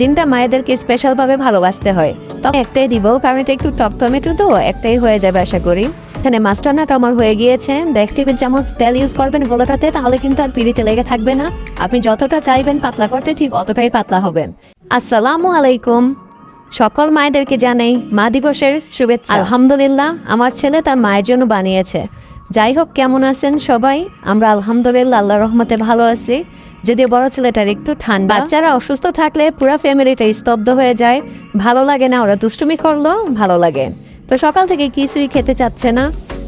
দিনটা মায়েদেরকে স্পেশাল ভাবে ভালোবাসতে হয়। তবে একটাই দিব, কারণ এটা একটু টক টমেটো তো, একটাই হয়ে যাবে আশা করি। এখানে মাছ রান্নাটা আমার হয়ে গিয়েছে। দেখ টেবিল চামচ তেল ইউজ করবেন গোলাটাতে, তাহলে কিন্তু আর পিড়িতে লেগে থাকবে না। আপনি যতটা চাইবেন পাতলা করতে, ঠিক অতটাই পাতলা হবে। আসসালামু আলাইকুম। সকল মায়েদেরকে জানাই মা দিবসের শুভেচ্ছা। আলহামদুলিল্লাহ, আমার ছেলে তার মায়ের জন্য বানিয়েছে। যাই হোক কেমন আছেন সবাই? আমরা আলহামদুলিল্লাহ আল্লাহ রহমতে ভালো আছি। যদিও বড় ছেলেটার একটু ঠান্ডা। বাচ্চারা অসুস্থ থাকলে পুরো ফ্যামিলিটা স্তব্ধ হয়ে যায়। ভালো লাগে না, ওরা দুষ্টুমি করল, ভালো লাগে। তো সকাল থেকে কিছুই খেতে চাচ্ছে না।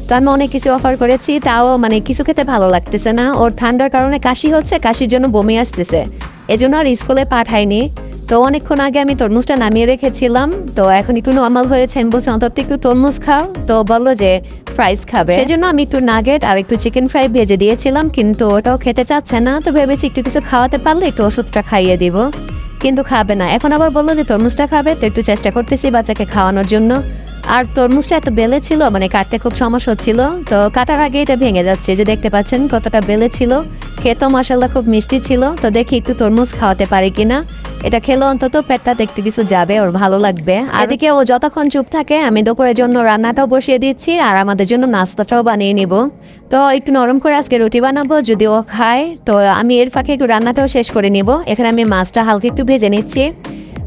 তো আমি অনেক কিছু অফার করেছি, তাও মানে কিছু খেতে ভালো লাগতেছে না। ওর ঠান্ডার কারণে কাশি হচ্ছে, কাশির জন্য বমি আসতেছে। এজন্য আর স্কুলে পাঠাইনি। তো অনেকক্ষণ আগে আমি তরমুজটা নামিয়ে রেখেছিলাম। তো এখন একটু নর্মাল হয়েছে। আমি বলছি, অন্তত একটু তরমুজ খাও। তো বলল যে ফ্রাইস খাবে। সেজন্য আমি একটু নাগেট আর একটু চিকেন ফ্রাই ভেজে দিয়েছিলাম, কিন্তু ওটাও খেতে চাচ্ছে না, তো ভেবেছি একটু কিছু খাওয়াতে পারলে একটু ওষুধটা খাইয়ে দিব। কিন্তু খাবে না। এখন আবার বলল যে তরমুজটা খাবে, তো একটু চেষ্টা করতেছি বাচ্চাকে খাওয়ানোর জন্য। আর তরমুজটা এত বেলে ছিল মানে কাটতে খুব সমস্যা হচ্ছিল তো কাটার আগে এটা ভেঙে যাচ্ছে যে দেখতে পাচ্ছেন কতটা বেলে ছিল। খেতেও মাসাল্লাহ খুব মিষ্টি ছিল তো দেখি একটু তরমুজ খাওয়াতে পারি কিনা। এটা খেলে অন্তত পেটটাতে একটু কিছু যাবে ওর ভালো লাগবে। আর এদিকে ও যতক্ষণ চুপ থাকে আমি দুপুরের জন্য রান্নাটাও বসিয়ে দিচ্ছি আর আমাদের জন্য নাস্তাটাও বানিয়ে নিব। তো একটু নরম করে আজকে রুটি বানাবো যদি ও খায় তো আমি এর ফাঁকে একটু রান্নাটাও শেষ করে নিব। এখানে আমি মাছটা হালকা একটু ভেজে নিচ্ছি।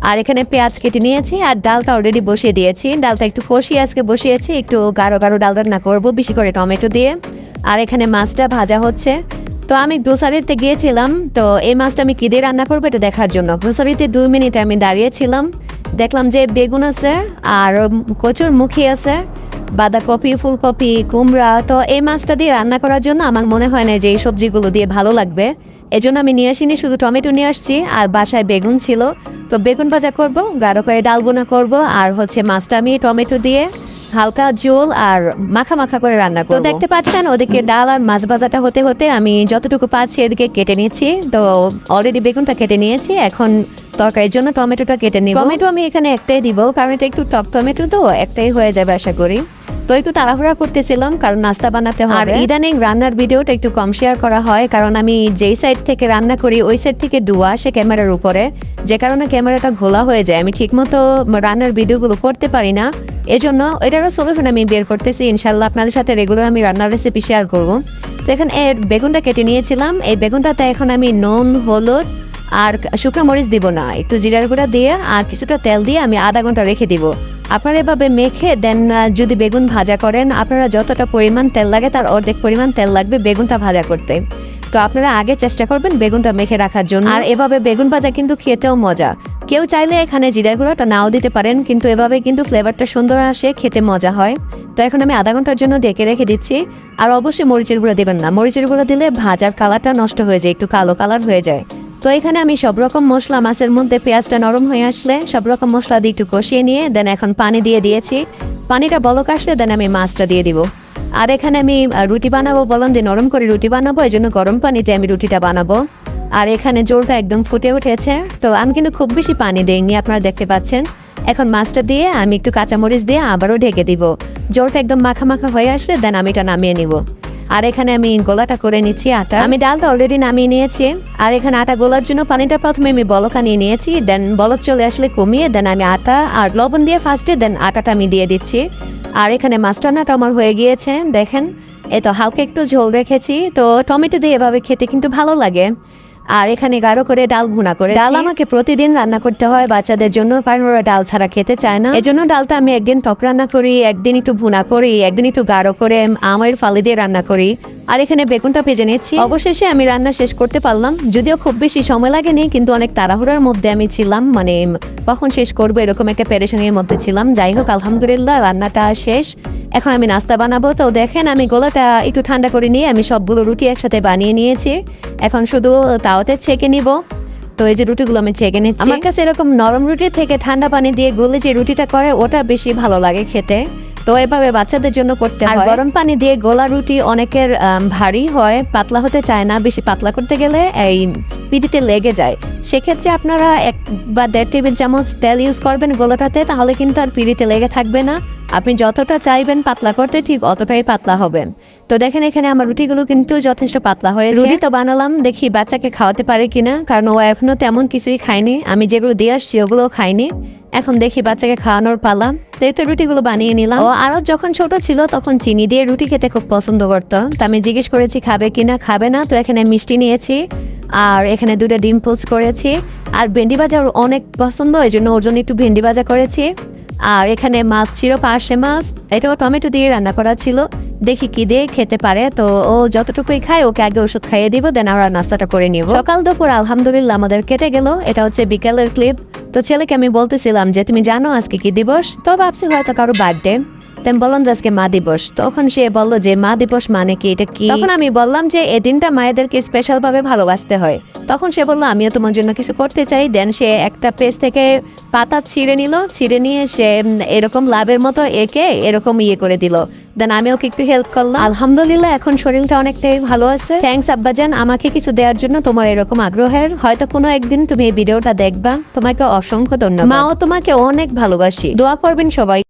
আর এখানে পেঁয়াজ কেটে নিয়েছি আর ডালটা অলরেডি বসিয়ে দিয়েছি। ডালটা একটু কষিয়ে আজকে বসিয়েছি, একটু গাঢ় গাঢ় ডাল রান্না করব, বেশি করে টমেটো দিয়ে। আর এখানে মাছটা ভাজা হচ্ছে। তো আমি গ্রোসারিতে গিয়েছিলাম, তো এই মাছটা আমি কী দিয়ে রান্না করব এটা দেখার জন্য। গ্রোসারিতে দুই মিনিট আমি দাঁড়িয়েছিলাম, দেখলাম যে বেগুন আছে আর কচুর মুখী আছে, বাঁধাকপি, ফুলকপি, কুমড়া। তো এই মাছটা দিয়ে রান্না করার জন্য আমার মনে হয় না যে এই সবজিগুলো দিয়ে ভালো লাগবে। এজন্য আমি নিয়ে আসিনি শুধু টমেটো নিয়ে আসছি আর বাসায় বেগুন ছিল। তো বেগুন ভাজা করব গাঢ় করে ডাল বোনা করব আর হচ্ছে মাছটা আমি টমেটো দিয়ে হালকা ঝোল আর মাখা মাখা করে রান্না করব। তো দেখতে পাচ্ছেন ওদিকে ডাল আর মাছ ভাজাটা হতে হতে আমি যতটুকু পাচ্ছি এদিকে কেটে নিয়েছি। তো অলরেডি বেগুনটা কেটে নিয়েছি এখন তরকারির জন্য টমেটোটা কেটে নিই টমেটো আমি এখানে একটাই দিব কারণ এটা একটু টক টমেটো তো একটাই হয়ে যাবে আশা করি। তো একটু তাড়াহুড়া করতেছিলাম কারণ নাস্তা বানাতে হয় আর। ইদানিং রান্নার ভিডিওটা একটু কম শেয়ার করা হয় কারণ আমি যেই সাইড থেকে রান্না করি ওই সাইড থেকে ধোয়া আসে ক্যামেরার উপরে। যে কারণে ক্যামেরাটা ঘোলা হয়ে যায়। আমি ঠিকমতো রান্নার ভিডিওগুলো করতে পারি না। এজন্য এটারও সলিউশন আমি বের করতেছি। ইনশাল্লাহ আপনাদের সাথে রেগুলার আমি রান্নার রেসিপি শেয়ার করব। তো এখন এর বেগুনটা কেটে নিয়েছিলাম। এই বেগুনটাতে এখন আমি নুন হলুদ আর শুকনো মরিচ দিব না। একটু জিরার গুঁড়া দিয়ে আর কিছুটা তেল দিয়ে আমি আধা ঘণ্টা রেখে দিব। আপনারা এভাবে মেখে দেন যদি বেগুন ভাজা করেন, আপনারা যতটা পরিমাণ তেল লাগে, তার অর্ধেক পরিমাণ তেল লাগবে বেগুনটা ভাজা করতে। তো আপনারা আগে চেষ্টা করবেন বেগুনটা মেখে রাখার জন্য। আর এভাবে বেগুন ভাজা কিন্তু খেতেও মজা। কেউ চাইলে এখানে জিরার গুঁড়োটা নাও দিতে পারেন, কিন্তু এভাবে কিন্তু ফ্লেভারটা সুন্দর আসে, খেতে মজা হয়। তো এখন আমি আধা ঘণ্টার জন্য ডেকে রেখে দিচ্ছি। আর অবশ্যই মরিচের গুঁড়ো দেবেন না। মরিচের গুঁড়ো দিলে ভাজার কালারটা নষ্ট হয়ে যায়, একটু কালো কালার হয়ে যায়। তো এখানে আমি সব রকম মশলা, মাছের মধ্যে পেঁয়াজটা নরম হয়ে আসলে সব রকম মশলা দিয়ে একটু কষিয়ে নিয়ে দেন এখন পানি দিয়ে দিয়েছি। পানিটা বলক আসলে দেন আমি মাছটা দিয়ে দিব। আর এখানে আমি রুটি বানাবো বলন দিয়ে, নরম করে রুটি বানাবো এই জন্য গরম পানিতে আমি রুটিটা বানাবো। আর এখানে জোলটা একদম ফুটে উঠেছে, তো আমি কিন্তু খুব বেশি পানি দেইনি, আপনারা দেখতে পাচ্ছেন। এখন মাছটা দিয়ে আমি একটু কাঁচামরিচ দিয়ে আবারও ঢেকে দিব। জোলটা একদম মাখা মাখা হয়ে আসলে দেন আমি এটা নামিয়ে নিব। আর এখানে আমি গোলাটা করে নিচ্ছি আটা। আমি ডালটা অলরেডি নামিয়ে নিয়েছি। আর এখানে আটা গোলার জন্য পানিটা প্রথমে আমি বলক নিয়ে নিয়েছি দেন বলক চলে আসলে কমিয়ে দেন আমি আটা আর লবণ দিয়ে ফার্স্টে দেন আটাটা আমি দিয়ে দিচ্ছি। আর এখানে মাছ আমার হয়ে গিয়েছে, দেখেন। এ তো হালকা একটু ঝোল রেখেছি, তো টমেটো দিয়ে এভাবে খেতে কিন্তু ভালো লাগে। আর এখানে গাঢ় করে ডাল ভুনা করে ডাল আমাকে প্রতিদিন রান্না করতে হয়, বাচ্চাদের জন্য। কারণ ওরা ডাল ছাড়া খেতে চায় না। এজন্য ডালটা আমি একদিন টক রান্না করি, একদিন একটু ভুনা করি, একদিন একটু গাঢ় করে আমের ফালি দিয়ে রান্না করি। আর এখানে বেগুনটা ভেজে নিচ্ছি অবশেষে আমি রান্না শেষ করতে পারলাম। যদিও খুব বেশি সময় লাগেনি, কিন্তু অনেক তাড়াহুড়ার মধ্যে আমি ছিলাম। মানে কখন শেষ করব এরকম একটা পেরেশানির মধ্যে ছিলাম। যাই হোক, আলহামদুলিল্লাহ, রান্নাটা শেষ। এখন আমি নাস্তা বানাবো। তো দেখেন, আমি গোলাটা একটু ঠান্ডা করে নিয়ে আমি সবগুলো রুটি একসাথে বানিয়ে নিয়েছি। এখন শুধু তাওতে ছেঁকে নিব। তো এই যে রুটিগুলো আমি ছেঁকে নিচ্ছি। আমার কাছে এরকম নরম রুটি থেকে ঠান্ডা পানি দিয়ে গুলে যে রুটিটা করে, ওটা বেশি ভালো লাগে খেতে। তো এভাবে বাচ্চাদের জন্য করতে হয়। গরম পানি দিয়ে গোলা রুটি অনেকের ভারী হয় পাতলা হতে চায় না বেশি পাতলা করতে গেলে এই পিঠিতে লেগে যায়। সেক্ষেত্রে আপনারা এক বা দেড় টেবিল চামচ তেল ইউজ করবেন গোলাটাতে তাহলে কিন্তু আর পিড়িতে লেগে থাকবে না। আপনি যতটা চাইবেন পাতলা করতে ঠিক অতটাই পাতলা হবে। তো দেখেন এখানে আমার রুটিগুলো কিন্তু যথেষ্ট পাতলা হয়েছে। রুটি তো বানালাম দেখি বাচ্চাকে খাওয়াতে পারে কিনা কারণ ও এখনও তেমন কিছুই খায়নি। আমি যেগুলো দিয়ে আসছি ওগুলোও খাইনি এখন দেখি বাচ্চাকে খাওয়ানোর পালা। তো এই তো রুটিগুলো বানিয়ে নিলাম। ও আরও যখন ছোট ছিল তখন চিনি দিয়ে রুটি খেতে খুব পছন্দ করতো। তো আমি জিজ্ঞেস করেছি, খাবে কিনা খাবে না। তো এখানে মিষ্টি নিয়েছি আর এখানে দুটো ডিম পোস্ট করেছি। আর ভেন্ডি ভাজা ওর অনেক পছন্দ, এই জন্য ওর জন্য একটু ভেন্ডি ভাজা করেছি। আর এখানে মাছ ছিল, পার্শে মাছ। এটাও টমেটো দিয়ে রান্না করা ছিল। দেখি কি দিয়ে খেতে পারে। তো ও যতটুকুই খায়, ওকে আগে ওষুধ খাইয়ে দিব, দেন আমরা নাস্তাটা করে নিব। সকাল দুপুর আলহামদুলিল্লাহ আমাদের কেটে গেল। এটা হচ্ছে বিকেলের ক্লিপ তো ছেলেকে আমি বলতেছিলাম যে, তুমি জানো আজকে কি দিবস? তো ভাবছি হয়তো কারও বার্থডে তেম বললাম যে আজকে মা দিবস। তখন সে বলল যে, মা দিবস মানে কি? এটা কি? তখন আমি বললাম যে এই দিনটা মায়েদেরকে স্পেশাল ভাবে ভালোবাসতে হয়। তখন সে বলল, আমিও তোমার জন্য কিছু করতে চাই। দেন সে একটা পেজ থেকে পাতা ছিঁড়ে নিল। ছিঁড়ে নিয়ে সে এরকম লাভের মতো একে এরকম ইয়ে করে দিল। দেন আমি ওকে একটু হেল্প করলাম। আলহামদুলিল্লাহ, এখন শরীরটা অনেকটাই ভালো আছে। থ্যাংকস আব্বাজান। আমাকে কিছু দেওয়ার জন্য তোমার এরকম আগ্রহের। হয়তো কোনো একদিন তুমি এই ভিডিওটা দেখবা। তোমাকে অসংখ্য ধন্যবাদ। মাও তোমাকে অনেক ভালোবাসি। দোয়া করবেন সবাই।